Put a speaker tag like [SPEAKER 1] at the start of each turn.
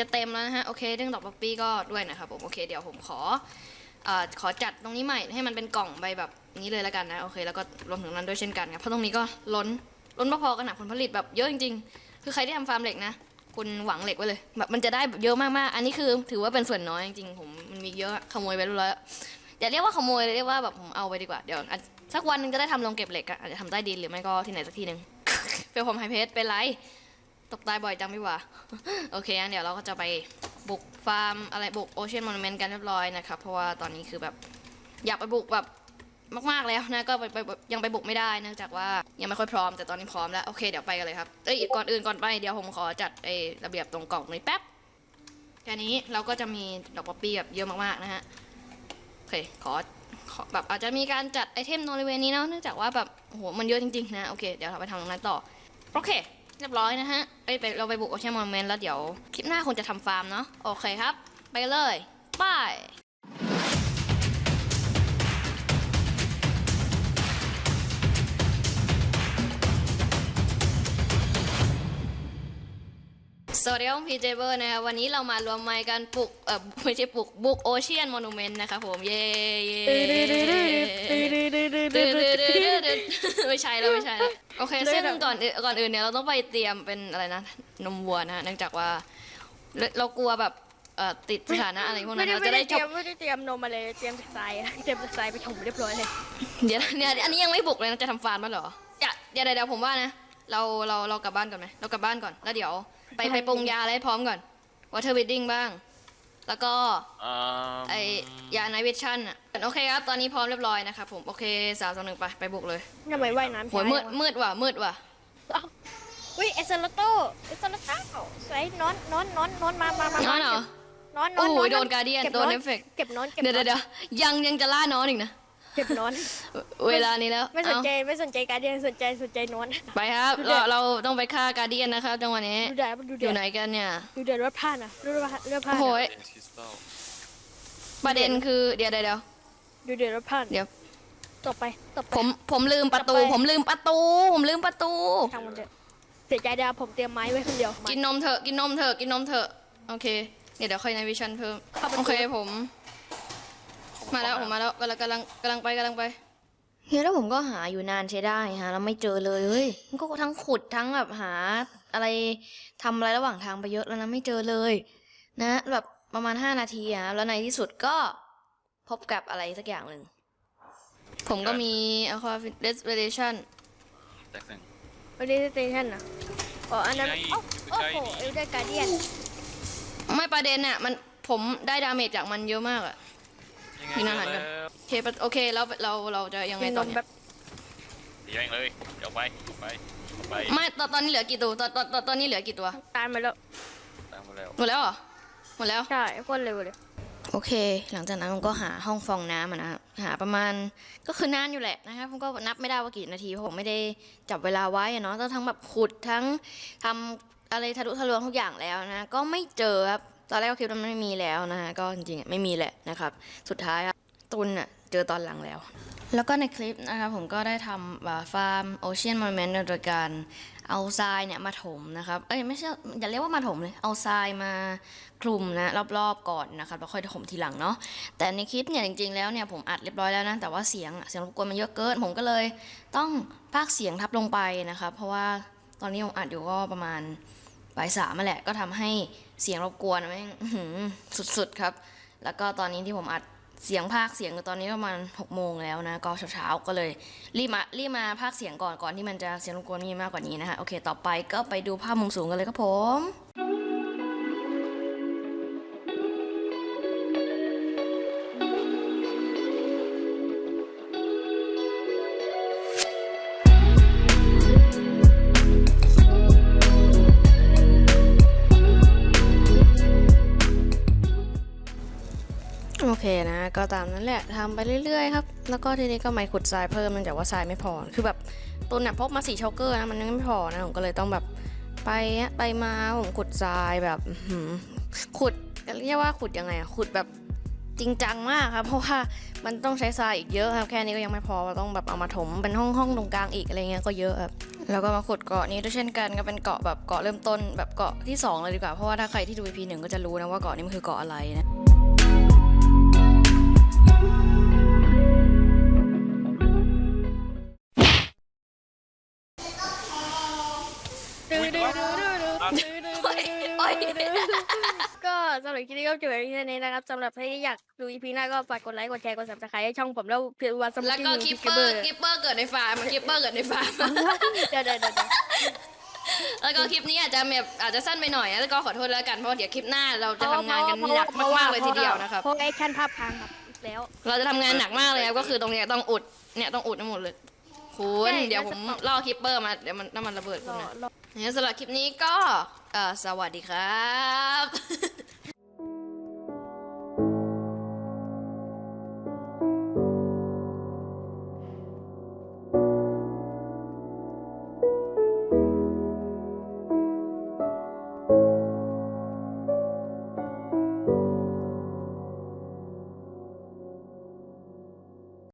[SPEAKER 1] จะเต็มแล้วนะฮะ โอเค เรื่องดอกป๊อปปี้ก็ด้วยนะครับผม โอเค เดี๋ยวผมขออขอจัดตรงนี้ใหม่ให้มันเป็นกล่องใบแบบนี้เลยแล้วกันนะ โอเค แล้วก็รวมถึงนั้นด้วยเช่นกันครับเพราะตรงนี้ก็ล้น ล้นพอๆกันนะผลผลิตแบบเยอะจริงๆ คือใครที่ทำฟาร์มเหล็กนะ คุณหวังเหล็กไว้เลย แบบมันจะได้แบบเยอะมากๆ อันนี้คือถือว่าเป็นส่วนน้อยจริงๆ ผมมันมีเยอะขโมยไปรู้แล้วอย่าเรียกว่าขโมยเรียกว่าแบบผมเอาไปดีกว่า เดี๋ยวสักวันนึงจะได้ทำโรงเก็บเหล็กอะอาจจะทำใต้ดินหรือไม่ก็ที่ไหนสักที่หนึ่งเฟลผมไฮเพจเป็นไร ตกตายบ่อยจังพี่ว่าโอเคงั้นเดี๋ยวเราก็จะไปบุกฟาร์มอะไรบุกโอเชียนมอน u เมนต์กันเรียบร้อยนะครับ เพราะว่าตอนนี้คือแบบอยากไปบุกแบบมากๆแล้วนะก็ไปยังไปบุกไม่ได้เนื่องจากว่ายังไม่ค่อยพร้อมแต่ตอนนี้พร้อมแล้วโอเคเดี๋ยวไปกันเลยครับเอ้ยก่อนอื่นก่อนไปเดี๋ยวผมขอจัดไอ้ระเบียบตรงกล่องนี้แป๊บแค่นี้เราก็จะมีดอกป๊อปปี้แบบเยอะมากๆนะฮะโอเคขอขอแบบอาจจะมีการจัดไอเทมในบริเวณนี้เนาะเนื่องจากว่าแบบโหมันเยอะจริงๆนะโอเคเดี๋ยวเราไปทำตรงนั้นต่อโอเค เรียบร้อยนะฮะไปไปเราไปบุกโอเชียนมอนเมนต์แล้วเดี๋ยว คลิปหน้าคงจะทำฟาร์มเนาะ โอเคครับ ไปเลยบา สวัสดีครับพีเจเบอร์นะครับวันนี้เรามารวมไมค์กันปลุกเออไม่ใช่ปลุกบุกโอเชียนมอน u เมนต์นะครับผมเย้เย้ไม่ใช่แล้วไม่ใช่แล้วโอเคซึ่งก่อนอื่นก่อนอื่นเนี่ยเราต้องไปเตรียมเป็นอะไรนะนมวัวนะฮะเนื่องจากว่าเราเรากลัวแบบเอ่อติดสถานะอะไรพวกนั้น
[SPEAKER 2] ไม่
[SPEAKER 1] เรา
[SPEAKER 2] ได้
[SPEAKER 1] จะ
[SPEAKER 2] ไม่
[SPEAKER 1] ได้
[SPEAKER 2] ได้
[SPEAKER 1] จ
[SPEAKER 2] เตรี
[SPEAKER 1] บ
[SPEAKER 2] ยมไม่ได้เตรียมนมมาเลยเตรียมจากทรายอะเตรียมจากทรายไปถมเรียบร้อยเลย
[SPEAKER 1] เดี๋ยวเนี่ยอันนี้ยังไม่บุกเลยนะจะทำฟาร์มมาเหรอเดี๋ยวเดี๋ยวเดี๋ยวผมว่านะเราเราเรากลับบ้านก่อนไหมเรากลับบ้านก่อนแล้วเดี๋ยว ไปไปปรุงยาอะไรให้พร้อมก่อนวอเทอร์วิดดิ้งบ้าง แล้วก็
[SPEAKER 3] อืม
[SPEAKER 1] ไอยาไนวิชั่นอะโอเคครับ ตอนนี้พร้อมเรียบร้อยนะครับผม โอเคสามสองหนึ่งไป ไปบุกเลย
[SPEAKER 2] ทำไมว่ายน้ำ
[SPEAKER 1] โหยมืดมืดว่ะมืดว่ะ
[SPEAKER 2] อุ้ยเอสโลโต้เอสโลโต้สวยนอนนอนนอนนอนมามามา
[SPEAKER 1] น้อนเหรอ
[SPEAKER 2] นอนนอ
[SPEAKER 1] โอ้
[SPEAKER 2] น
[SPEAKER 1] โห
[SPEAKER 2] นอน
[SPEAKER 1] โดนการเดียน
[SPEAKER 2] ก็บ
[SPEAKER 1] โดนเอฟเฟกต์
[SPEAKER 2] เก็บนอนเก็บ
[SPEAKER 1] เดี๋ยวเดี๋ยวเดี๋ยวยังยังจะล่าน้อนอีกนะ
[SPEAKER 2] เก็บนอน
[SPEAKER 1] เวลานี้แล้ว
[SPEAKER 2] ไม่สน
[SPEAKER 1] เอ้า
[SPEAKER 2] ใจไม่สนใจการเดียนสนใจสนใจนอน
[SPEAKER 1] ไปครับ
[SPEAKER 2] ดูเดื
[SPEAKER 1] เรา
[SPEAKER 2] อด
[SPEAKER 1] เราต้องไปฆ่าการเดียนนะครับจังหวะนี้
[SPEAKER 2] ดูเดือดดู
[SPEAKER 1] อ
[SPEAKER 2] เดือยู่ด
[SPEAKER 1] ไหนกันเนี่ย
[SPEAKER 2] ดูเดือดรถผ่านอะดูเดือดรถผ่าน
[SPEAKER 1] โอ้โห
[SPEAKER 2] อะ
[SPEAKER 1] ย
[SPEAKER 3] เป็นคริสตัล
[SPEAKER 1] ประเด็นคือเดี๋ยวเดี๋ยวเดี๋ยว
[SPEAKER 2] ดูเดือดรถผ่าน
[SPEAKER 1] เดี๋ยว
[SPEAKER 2] ตบไปตบไป
[SPEAKER 1] ผมผมลืมประตู
[SPEAKER 2] จะไป
[SPEAKER 1] ผมลืมประตู ผมลืมประตู
[SPEAKER 2] ทางมันเถอะเสียใจเดียวผมเตรียมไม้ไว้คนเดียว
[SPEAKER 1] กินนมเถอะกินนมเถอะกินนมเถอะโอเคเดี๋ยวเดี๋ยวค่อยในวิชั่นเพิ่ม
[SPEAKER 2] เข้าประตู
[SPEAKER 1] โอเคผม มาแล้วผมมาแล้วกำลังกำลังกำลังไปกำลังไปเฮ้ยแล้วผมก็หาอยู่นานใช้ได้ฮะแล้วไม่เจอเลยเฮ้ยมันก็ทั้งขุดทั้งแบบหาอะไรทำอะไรระหว่างทางไปเยอะแล้วนะไม่เจอเลย นะแบบประมาณ5นาทีอะแล้วในที่สุดก็พบกับอะไรสักอย่างหนึ่งผมก็มี aqua respiration
[SPEAKER 3] แจ็คสัน
[SPEAKER 2] ไม่ได้สเตชันนะอ๋ออันนั้น
[SPEAKER 3] นี่ไง
[SPEAKER 2] โอ้โอ้
[SPEAKER 3] ใกล้
[SPEAKER 2] โห
[SPEAKER 3] ๆนี่
[SPEAKER 2] เอลเดอร์การเดียน
[SPEAKER 1] ไม่ประเด็นอะมันผมได้ดาเมจจากมันเยอะมากอะ
[SPEAKER 3] ยังไง
[SPEAKER 1] กินอาหารกัน
[SPEAKER 3] แล้ว
[SPEAKER 1] โอเคปะโอเคแล้วเราเราจะยังไง
[SPEAKER 2] กิน
[SPEAKER 1] ต่
[SPEAKER 2] น
[SPEAKER 1] อ
[SPEAKER 2] ม
[SPEAKER 1] เนี่
[SPEAKER 2] แบ
[SPEAKER 1] ย
[SPEAKER 2] บ
[SPEAKER 3] เดี๋ยวเองเลยเดี๋ยวไปไปไป
[SPEAKER 1] ไม่ตอนตอนนี้เหลือกี่ตัวตอนตอนตอนตอนนี้เหลือกี่ตัว
[SPEAKER 2] ตายมาแล้ว
[SPEAKER 3] ตามมาแล้ว
[SPEAKER 1] หมดแล้วเหรอหมดแล้ว
[SPEAKER 2] ใช่โคตรเร็วเลย
[SPEAKER 1] โอเค หลังจากนั้นผมก็หาห้องฟองน้ำอะนะครับหาประมาณก็คือนานอยู่แหละนะครับผมก็นับไม่ได้ว่ากี่นาทีเพราะผมไม่ได้จับเวลาไว้อะเนาะต้องทั้งแบบขุดทั้งทำอะไรทะลุทะลวงทุกอย่างแล้วนะ ก็ไม่เจอครับ ตอนแรกก็คิดว่าไม่มีแล้วนะฮะก็จริงๆไม่มีแหละนะครับ สุดท้ายตุนอะเจอตอนหลังแล้ว แล้วก็ในคลิปนะครับผมก็ได้ทำฟาร์มโอเชียนมอนเมนต์โดยการเอาทรายเนี่ยมาถมนะครับ เอ้ยไม่ใช่อย่าเรียกว่ามาถมเลย เอาทรายมาคลุมนะรอบๆก่อนนะครับแล้วค่อยถมทีหลังเนาะ แต่ในคลิปเนี่ยจริงๆแล้วเนี่ยผมอัดเรียบร้อยแล้วนะ แต่ว่าเสียงเสียงรบกวนมันเยอะเกิน ผมก็เลยต้องพากเสียงทับลงไปนะครับ เพราะว่าตอนนี้ผมอัดอยู่ก็ประมาณ บ่ายสามมาแหละก็ทำให้เสียงรบกวนแม่งสุดๆครับ แล้วก็ตอนนี้ที่ผมอัดเสียงภาคเสียงตอนนี้ประมาณหกโมงแล้วนะก็เช้าๆก็เลยรีบมารีบมาภาคเสียงก่อนก่อนที่มันจะเสียงรบกวนมีมากกว่านี้นะคะโอเค ต่อไปก็ไปดูภาพมุมสูงกันเลยครับผม โอเคนะ ก็ตามนั้นแหละทำไปเรื่อยๆครับ แล้วก็ทีนี้ก็ไม่ขุดทรายเพิ่มเนื่องจากว่าทรายไม่พอ คือแบบตุนเนี่ยพกมาสี่ช็อกเกอร์นะ มันยังไม่พอนะ ผมก็เลยต้องแบบไปไปมาผมขุดทรายแบบขุดเรียกว่าขุดยังไงอะขุดแบบจริงจังมากครับ เพราะว่ามันต้องใช้ทรายอีกเยอะครับ แค่นี้ก็ยังไม่พอเราต้องแบบเอามาถมเป็นห้องห้องตรงกลางอีกอะไรเงี้ยก็เยอะครับแล้วก็มาขุดเกาะนี้ด้วยเช่นกันก็เป็นเกาะแบบเกาะเริ่มต้นแบบเกาะที่สองเลยดีกว่า เพราะว่าถ้าใครที่ดู EP หนึ่งก็จะรู้นะว่าเกาะนี้มันคือเกาะอะไรนะ
[SPEAKER 2] ก็สำหรับคลิปนี้ก็จบไปที่นี้นะครับสำหรับใครที่อยากดูอีพีหน้าก็ฝากกดไลค์กดแชร์กดซับสไครต์ให้ช่องผมแล้วเพียงวันสมุ
[SPEAKER 1] แล้วก็คิปเปอร์คิปเปอร์เกิดในฟาร์มคิปเปอร์เกิดในฟาร์ม
[SPEAKER 2] เดี๋ยวเดี๋ยวเดี๋ยว
[SPEAKER 1] แล้วก็คลิปนี้อาจจะแบบอาจจะสั้นไปหน่อยนะแล้วก็ขอโทษแล้วกันเพราะเดี๋ยวคลิปหน้าเราจะทำงานกันหนักมากๆเลยทีเดียวนะครับ
[SPEAKER 2] เพราะไอ้แคนภาพพังครับอีกแล้ว
[SPEAKER 1] เราจะทำงานหนักมากเลยครับก็คือตรงเนี้ยต้องอุดเนี่ยต้องอุดทั้งหมดเลย คุณ
[SPEAKER 2] ใช่
[SPEAKER 1] เดี๋ยวผม
[SPEAKER 2] แล้วจะ
[SPEAKER 1] ล่อคิปเปอร์มาเดี๋ยวมันน้ำมันระเบิด
[SPEAKER 2] ร
[SPEAKER 1] คุณ
[SPEAKER 2] อ
[SPEAKER 1] นะ
[SPEAKER 2] รอ
[SPEAKER 1] เนี่ยสำหรับคลิปนี้ก็เอ่อสวัสดีครับ